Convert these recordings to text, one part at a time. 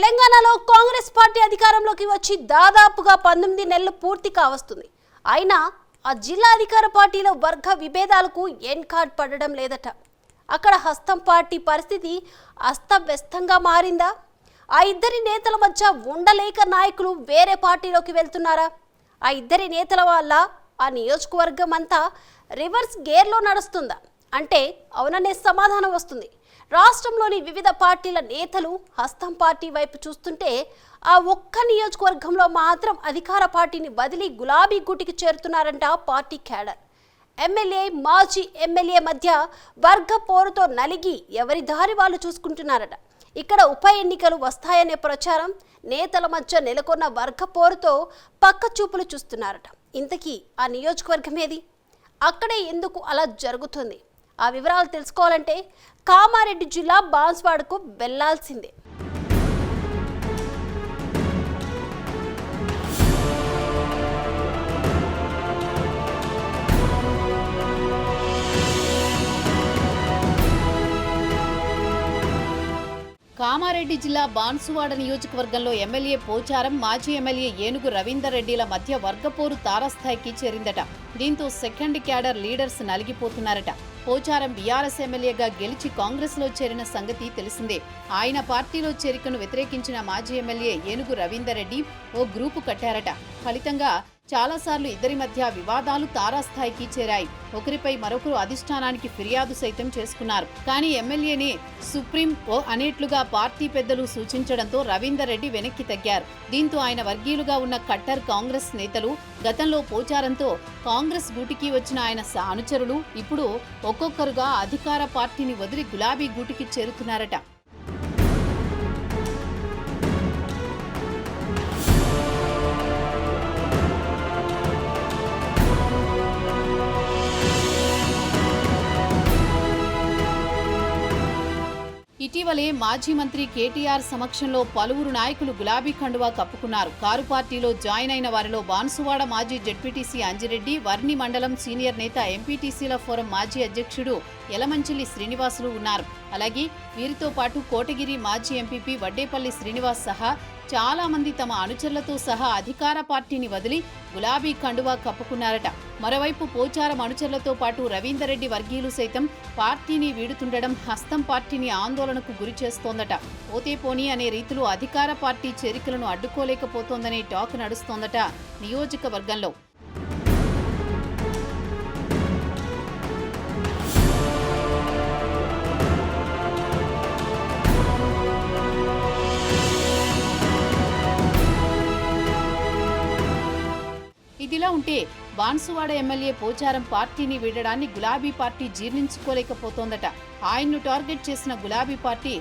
తెలంగాణలో కాంగ్రెస్ పార్టీ అధికారంలోకి వచ్చి దాదాపుగా పంతొమ్మిది నెలలు పూర్తి కావస్తుంది. అయినా ఆ జిల్లా అధికార పార్టీలో వర్గ విభేదాలకు ఎన్ కార్డ్ పడడం లేదట. అక్కడ హస్తం పార్టీ పరిస్థితి అస్తవ్యస్తంగా మారిందా? ఆ ఇద్దరి నేతల మధ్య ఉండలేక నాయకులు వేరే పార్టీలోకి వెళ్తున్నారా? ఆ ఇద్దరి నేతల వల్ల ఆ నియోజకవర్గం అంతా రివర్స్ గేర్లో నడుస్తుందా? అంటే అవుననే సమాధానం వస్తుంది. రాష్ట్రంలోని వివిధ పార్టీల నేతలు హస్తం పార్టీ వైపు చూస్తుంటే ఆ ఒక్క నియోజకవర్గంలో మాత్రం అధికార పార్టీని వదిలి గులాబీ గుటికి చేరుతున్నారంట పార్టీ క్యాడర్. ఎమ్మెల్యే మాజీ ఎమ్మెల్యే మధ్య వర్గ పోరుతో నలిగి ఎవరి దారి వాళ్ళు చూసుకుంటున్నారట. ఇక్కడ ఉప ఎన్నికలు వస్తాయనే ప్రచారం నేతల మధ్య నెలకొన్న వర్గ పోరుతో పక్క చూపులు చూస్తున్నారట. ఇంతకీ ఆ నియోజకవర్గం ఏది? అక్కడే ఎందుకు అలా జరుగుతుంది? ఆ వివరాలు తెలుసుకోవాలంటే కామారెడ్డి జిల్లా బాన్స్వాడకు వెళ్ళాల్సిందే. కామారెడ్డి జిల్లా బాన్సువాడ నియోజకవర్గంలో ఎమ్మెల్యే పోచారం మాజీ ఎమ్మెల్యే ఏనుగు రవీందర్ రెడ్డిల మధ్య వర్గపోరు తారాస్థాయికి చేరిందట. దీంతో సెకండ్ క్యాడర్ లీడర్స్ నలిగిపోతున్నారట. పోచారం బీఆర్ఎస్ ఎమ్మెల్యేగా గెలిచి కాంగ్రెస్లో చేరిన సంగతి తెలిసిందే. ఆయన పార్టీలో చేరికను వ్యతిరేకించిన మాజీ ఎమ్మెల్యే ఏనుగు రవీందర్ రెడ్డి ఓ గ్రూపు కట్టారట. ఫలితంగా చాలాసార్లు ఇద్దరి మధ్య వివాదాలు తారాస్థాయికి చేరాయి. ఒకరిపై మరొకరు అధిష్టానానికి ఫిర్యాదు సైతం చేసుకున్నారు. కానీ ఎమ్మెల్యేని సుప్రీం ఓ అనేట్లుగా పార్టీ పెద్దలు సూచించడంతో రవీందర్ రెడ్డి వెనక్కి తగ్గారు. దీంతో ఆయన వర్గీయులుగా ఉన్న కట్టర్ కాంగ్రెస్ నేతలు గతంలో పోచారంతో కాంగ్రెస్ గూటికి వచ్చిన ఆయన అనుచరులు ఇప్పుడు ఒక్కొక్కరుగా అధికార పార్టీని వదిలి గులాబీ గూటికి చేరుతున్నారట. ఇటీవలే మాజీ మంత్రి కేటీఆర్ సమక్షంలో పలువురు నాయకులు గులాబీ కండువా కప్పుకున్నారు. కారు పార్టీలో జాయిన్ అయిన వారిలో బాన్సువాడ మాజీ జడ్పీటీసీ అంజిరెడ్డి వర్ణి మండలం సీనియర్ నేత ఎంపీటీసీల ఫోరం మాజీ అధ్యక్షుడు యలమంచిలి శ్రీనివాసులు ఉన్నారు. అలాగే వీరితో పాటు కోటగిరి మాజీ ఎంపీపీ వడ్డేపల్లి శ్రీనివాస్ సహా చాలా మంది తమ అనుచరులతో సహా అధికార పార్టీని వదిలి గులాబీ కండువా కప్పుకున్నారట. మరోవైపు పోచారం అనుచరులతో పాటు రవీందర్ రెడ్డి వర్గీయులు సైతం పార్టీని వీడుతుండడం హస్తం పార్టీని ఆందోళనకు గురి చేస్తోందట. పోతే పోనీ అనే రీతిలో అధికార పార్టీ చేరికలను అడ్డుకోలేకపోతోందనే టాక్ నడుస్తోందట నియోజకవర్గంలో. ఇదిలా ఉంటే బాన్సువాడ ఎమ్మెల్యే పోచారం పార్టీని వీడడాన్ని గులాబీ పార్టీ జీర్ణించుకోలేకపోతోందట. ఆయన్ను టార్గెట్ చేసిన గులాబీ పార్టీ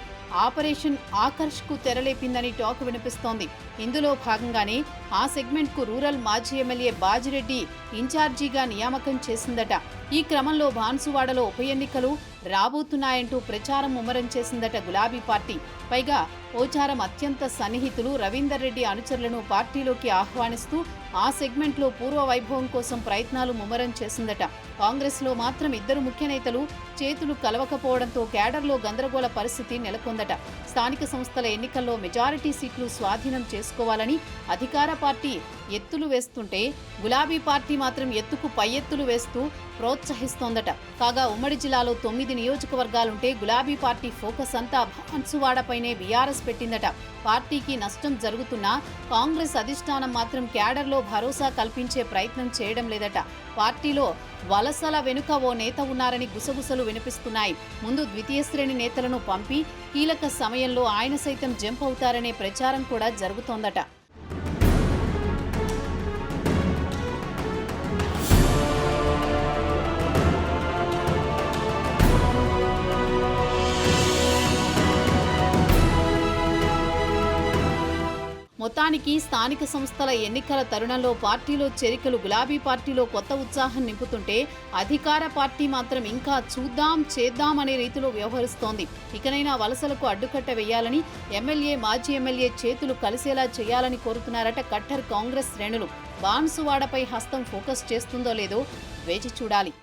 ఆపరేషన్ ఆకర్ష్కు తెరలేపిందని టాక్ వినిపిస్తోంది. ఇందులో భాగంగానే ఆ సెగ్మెంట్కు రూరల్ మాజీ ఎమ్మెల్యే బాజిరెడ్డి ఇన్ఛార్జీగా నియామకం చేసిందట. ఈ క్రమంలో బాన్సువాడలో ఉప ఎన్నికలు రాబోతున్నాయంటూ ప్రచారం ముమ్మరం చేసిందట గులాబీ పార్టీ. పైగా ఓచారం అత్యంత సన్నిహితులు రవీందర్ రెడ్డి అనుచరులను పార్టీలోకి ఆహ్వానిస్తూ ఆ సెగ్మెంట్లో పూర్వ వైభవం కోసం ప్రయత్నాలు ముమ్మరం చేసిందట. కాంగ్రెస్లో మాత్రం ఇద్దరు ముఖ్య నేతలు చేతులు కలవకపోవడంతో కేడర్లో గందరగోళ పరిస్థితి నెలకొందట. స్థానిక సంస్థల ఎన్నికల్లో మెజారిటీ సీట్లు స్వాధీనం చేసుకోవాలని అధికార పార్టీ ఎత్తులు వేస్తుంటే గులాబీ పార్టీ మాత్రం ఎత్తుకు పై ఎత్తులు వేస్తూ ప్రోత్సహిస్తోందట. కాగా ఉమ్మడి జిల్లాలో తొమ్మిది నియోజకవర్గాలుంటే గులాబీ పార్టీ ఫోకస్ అంతా బాన్సువాడపైనే బీఆర్ఎస్ పెట్టిందట. పార్టీకి నష్టం జరుగుతున్నా కాంగ్రెస్ అధిష్టానం మాత్రం క్యాడర్లో భరోసా కల్పించే ప్రయత్నం చేయడం లేదట. పార్టీలో వలసల వెనుక ఓ నేత ఉన్నారని గుసగుసలు వినిపిస్తున్నాయి. ముందు ద్వితీయ శ్రేణి నేతలను పంపి కీలక సమయంలో ఆయన సైతం జంప్ అవుతారనే ప్రచారం కూడా జరుగుతోందట. మొత్తానికి స్థానిక సంస్థల ఎన్నికల తరుణంలో పార్టీలో చేరికలు గులాబీ పార్టీలో కొత్త ఉత్సాహం నింపుతుంటే అధికార పార్టీ మాత్రం ఇంకా చూద్దాం చేద్దాం అనే రీతిలో వ్యవహరిస్తోంది. ఇకనైనా వలసలకు అడ్డుకట్ట వేయాలని ఎమ్మెల్యే మాజీ ఎమ్మెల్యే చేతులు కలిసేలా చేయాలని కోరుతున్నారట కట్టర్ కాంగ్రెస్ శ్రేణులు. బాన్సువాడపై హస్తం ఫోకస్ చేస్తుందో లేదో వేచి చూడాలి.